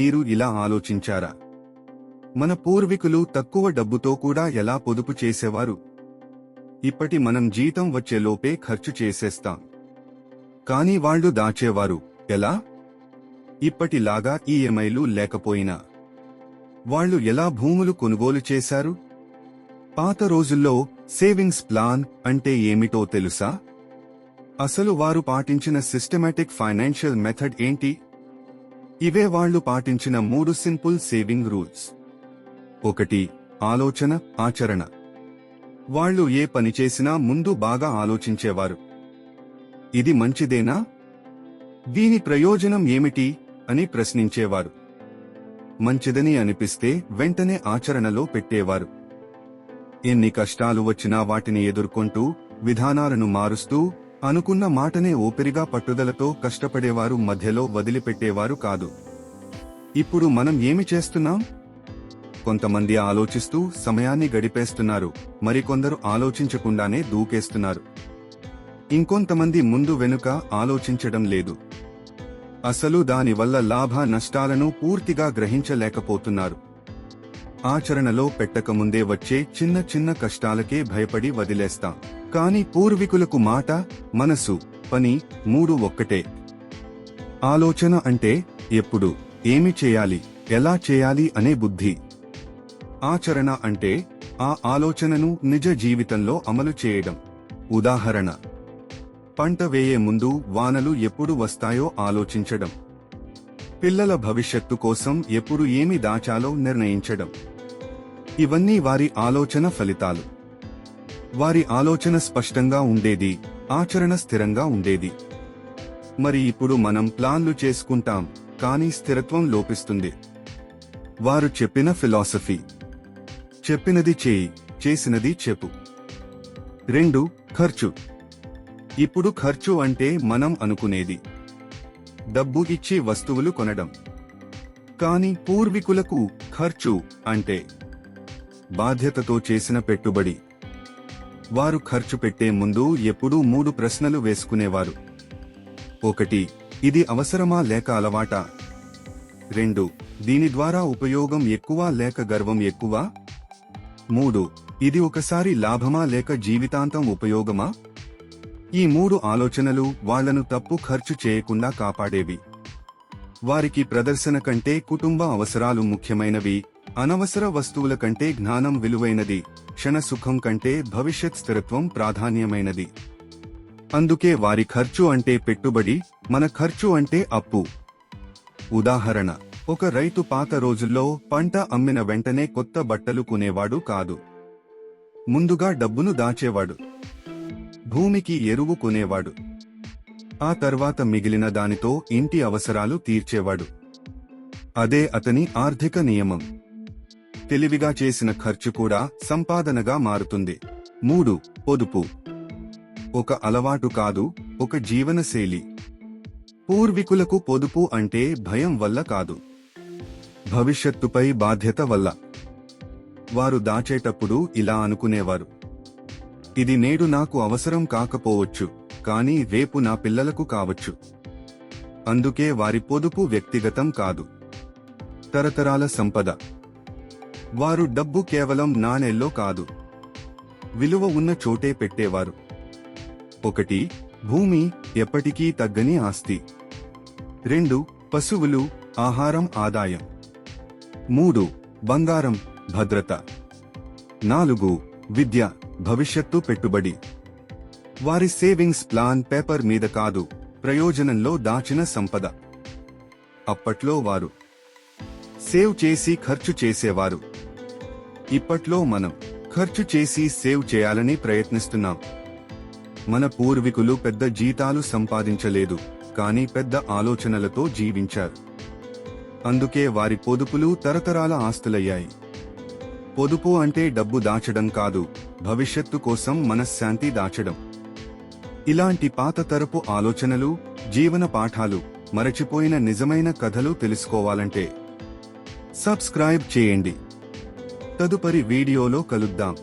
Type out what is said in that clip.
మీరు ఇలా ఆలోచించారా? మన పూర్వీకులు తక్కువ డబ్బుతో కూడా ఎలా పొదుపు చేసేవారు? ఇప్పటి మనం జీతం వచ్చేలోపే ఖర్చు చేసేస్తాం. కానీ వాళ్ళు దాచేవారు ఎలా? ఇప్పటిలాగా ఈఎంఐలు లేకపోయినా. వాళ్ళు ఎలా భూములు కొనుగోలు చేశారు? పాత రోజుల్లో సేవింగ్స్ ప్లాన్ అంటే ఏమిటో తెలుసా? అసలు వారు పాటించిన సిస్టమేటిక్ ఫైనాన్షియల్ మెథడ్ ఏంటి? ఇవే వాళ్ళు పాటించిన మూడు సింపుల్ సేవింగ్ రూల్స్. ఒకటి ఆలోచన ఆచరణ. వాళ్ళు ఏ పని చేసినా ముందు బాగా ఆలోచించేవారు. ఇది మంచిదేనా? దీని ప్రయోజనం ఏమిటి? అని ప్రశ్నించేవారు. మంచిదని అనిపిస్తే వెంటనే ఆచరణలో పెట్టేవారు. ఎన్ని కష్టాలు వచ్చినా వాటిని ఎదుర్కొంటూ విధానాలను మారుస్తూ అనుకున్న మాటనే ఓపిరిగా పట్టుదలతో కష్టపడేవారు మధ్యలో వదిలిపెట్టేవారు కాదు. ఇప్పుడు మనం ఏమి చేస్తున్నాం? కొంతమంది ఆలోచిస్తూ సమయాన్ని గడిపేస్తున్నారు మరికొందరు ఆలోచించకుండానే దూకేస్తున్నారు. ఇంకొంతమంది ముందు వెనుక ఆలోచించడం లేదు. అసలు దానివల్ల లాభ నష్టాలను పూర్తిగా గ్రహించలేకపోతున్నారు. ఆచరణలో పెట్టకముందే వచ్చే చిన్న చిన్న కష్టాలకే భయపడి వదిలేస్తాం. కాని పూర్వీకులకు మాట మనసు పని మూడు ఒక్కటే. ఆలోచన అంటే ఎప్పుడు ఏమి చేయాలి ఎలా చేయాలి అనే బుద్ధి. ఆచరణ అంటే ఆ ఆలోచనను నిజ జీవితంలో అమలు చేయడం. ఉదాహరణ పంట వేయే ముందు వానలు ఎప్పుడు వస్తాయో ఆలోచించడం. పిల్లల భవిష్యత్తు కోసం ఎప్పుడు ఏమి దాచాలో నిర్ణయించడం. ఇవన్నీ వారి ఆలోచన ఫలితాలు. వారి ఆలోచన స్పష్టంగా ఉండేది ఆచరణ స్థిరంగా ఉండేది. మరి ఇప్పుడు మనం ప్లాన్లు చేసుకుంటాం కానీ స్థిరత్వం లోపిస్తుంది. వారు చెప్పిన ఫిలాసఫీ. చెప్పినది చేయి చేసినది చెప్పు. రెండు ఖర్చు. ఇప్పుడు ఖర్చు అంటే మనం అనుకునేది. డబ్బు ఇచ్చి వస్తువులు కొనడం. కాని పూర్వీకులకు ఖర్చు అంటే బాధ్యతతో చేసిన పెట్టుబడి. వారు ఖర్చు పెట్టే ముందు ఎప్పుడూ మూడు ప్రశ్నలు వేసుకునేవారు. ఒకటి ఇది అవసరమా లేక అలవాటా? రెండు దీని ద్వారా ఉపయోగం ఎక్కువ లేక గర్వం ఎక్కువ? మూడు ఇది ఒకసారి లాభమా లేక జీవితాంతం ఉపయోగమా? ఈ మూడు ఆలోచనలు వాళ్ళను తప్పు ఖర్చు చేయకుండా కాపాడేవి. వారికి ప్రదర్శన కంటే కుటుంబ అవసరాలు ముఖ్యమైనవి అనవసర వస్తువుల కంటే జ్ఞానం విలువైనది. క్షణ సుఖం కంటే భవిష్యత్ స్థిరత్వం ప్రాధాన్యమైనది. అందుకే వారి ఖర్చు అంటే పెట్టుబడి మన ఖర్చు అంటే అప్పు. ఉదాహరణ ఒక రైతు పాత రోజుల్లో పంట అమ్మిన వెంటనే కొత్త బట్టలు కొనేవాడు కాదు. ముందుగా డబ్బును దాచేవాడు. భూమికి ఎరువు కొనేవాడు. ఆ తర్వాత మిగిలిన దానితో ఇంటి అవసరాలు తీర్చేవాడు. అదే అతని ఆర్థిక నియమం. తెలివిగా చేసిన ఖర్చు కూడా సంపాదనగా మారుతుంది. మూడు పొదుపు. ఒక అలవాటు కాదు ఒక జీవనశైలి. పూర్వీకులకు పొదుపు అంటే భయం వల్ల కాదు. భవిష్యత్తుపై బాధ్యత వల్ల. వారు దాచేటప్పుడు ఇలా అనుకునేవారు. ఇది నేడు నాకు అవసరం కాకపోవచ్చు కానీ రేపు నా పిల్లలకు కావచ్చు. అందుకే వారి పొదుపు వ్యక్తిగతం కాదు. తరతరాల సంపద. వారు డబ్బు కేవలం నాణెల్లో కాదు. విలువ ఉన్న చోటే పెట్టేవారు. ఒకటి భూమి ఎప్పటికీ తగ్గని ఆస్తి. రెండు పశువులు ఆహారం ఆదాయం. మూడు బంగారం భద్రత. నాలుగు విద్య భవిష్యత్తు పెట్టుబడి. వారి సేవింగ్స్ ప్లాన్ పేపర్ మీద కాదు ప్రయోజనంలో దాచిన సంపద. అప్పట్లో వారు. సేవ్ చేసి ఖర్చు చేసేవారు. ఇప్పట్లో మనం ఖర్చు చేసి సేవ్ చేయాలని ప్రయత్నిస్తున్నాం. మన పూర్వీకులు పెద్ద జీతాలు సంపాదించలేదు కానీ పెద్ద ఆలోచనలతో జీవించారు. అందుకే వారి పొదుపులు తరతరాల ఆస్తులయ్యాయి. పొదుపు అంటే డబ్బు దాచడం కాదు భవిష్యత్తు కోసం మనశ్శాంతి దాచడం. ఇలాంటి పాత తరపు ఆలోచనలు జీవన పాఠాలు మరచిపోయిన నిజమైన కథలు తెలుసుకోవాలంటే సబ్స్క్రైబ్ చేయండి. తదుపరి వీడియోలో కలుద్దాం.